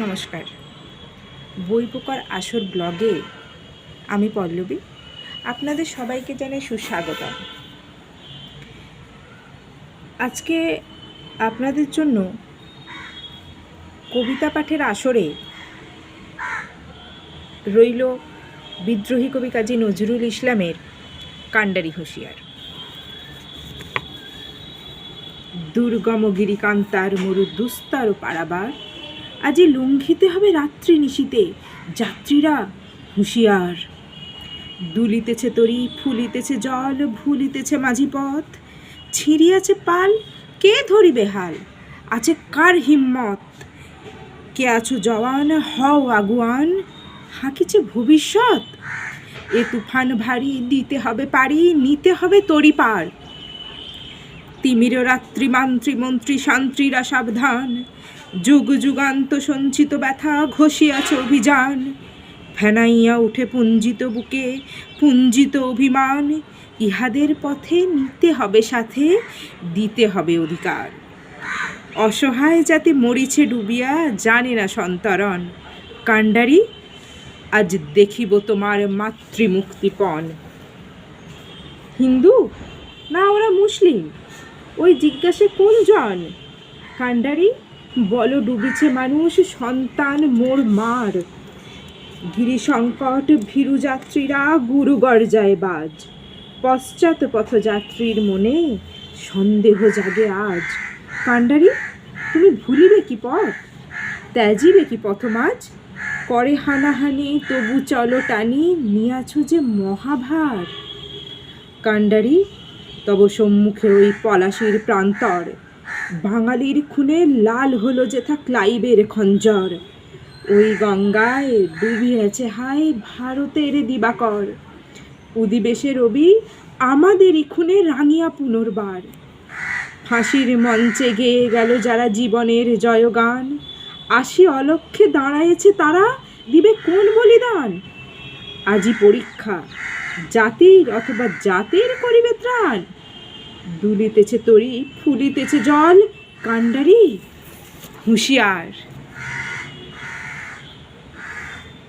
নমস্কার। বই পোকার আসর ব্লগে আমি পল্লবী, আপনাদের সবাইকে জানাই সুস্বাগতম। আজকে আপনাদের জন্য কবিতা পাঠের আসরে রইল বিদ্রোহী কবি কাজী নজরুল ইসলামের কাণ্ডারি হুঁশিয়ার। দুর্গম গিরিকান্তার মরু দুস্তার পারাবার আজি লঙ্ঘিতে হবে রাত্রি নিশীতে। যাত্রীরা হুঁশিয়ার। দুলিতেছে তরি, ফুলিতেছে জল, ভুলিতেছে মাঝি পথ। ছিঁড়িয়াছে পাল, কে ধরিবে হাল? আছে কার হিম্মত? কে আছো জওয়ান, হও আগুয়ান? হাঁকিছে ভবিষ্যৎ? এ তুফান ভারী, দিতে হবে পারি, নিতে হবে তরি পার। তিমির রাত্রি মান্ত্রী মন্ত্রী শান্ত্রীরা সাবধান। যুগ যুগান্ত সঞ্চিত ব্যথা ঘষিয়াছে অভিযান। ফেনাইয়া উঠে পুঞ্জিত বুকে, পুঞ্জিত অভিমান। ইহাদের পথে নিতে হবে সাথে, দিতে হবে অধিকার। অসহায় যাতে মরিছে ডুবিয়া, জানে না সন্তরণ। কাণ্ডারি, আজ দেখিব তোমার মাতৃমুক্তিপণ। হিন্দু? না, ওরা মুসলিম। ওই জিজ্ঞাসে কোন জন কাণ্ডারি বল ডুবিছে মানুষ, সন্তান মোর মার। গিরি সংকট ভীরু যাত্রীরা গুরু গর্জায় বাজ। পশ্চাৎ পথযাত্রীর মনে সন্দেহ জাগে আজ। কাণ্ডারি তুমি ভুলিবে কি পথ? ত্যাজিবে কি পথ পথমাজ? করে হানাহানি, তবু চলো টানি, নিয়াছো যে মহাভার। কাণ্ডারি তব সম্মুখে ওই পলাশির প্রান্তর। বাঙালির খুনে লাল হলো যেথা ক্লাইবের খঞ্জর। ওই গঙ্গায় ডুবিয়েছে হায় ভারতের দিবাকর। উদিবেশে রবি, আমাদেরই খুনে রাঙিয়া পুনর্বার। ফাঁসির মঞ্চে গেয়ে গেল যারা জীবনের জয়গান। আসি অলক্ষে দাঁড়ায়েছে তারা, দিবে কোন বলিদান? আজি পরীক্ষা। জাতির অথবা জাতের করিবে ত্রাণ। দুলিতেছে তরি ফুলিতেছে জল কাণ্ডারি হুঁশিয়ার।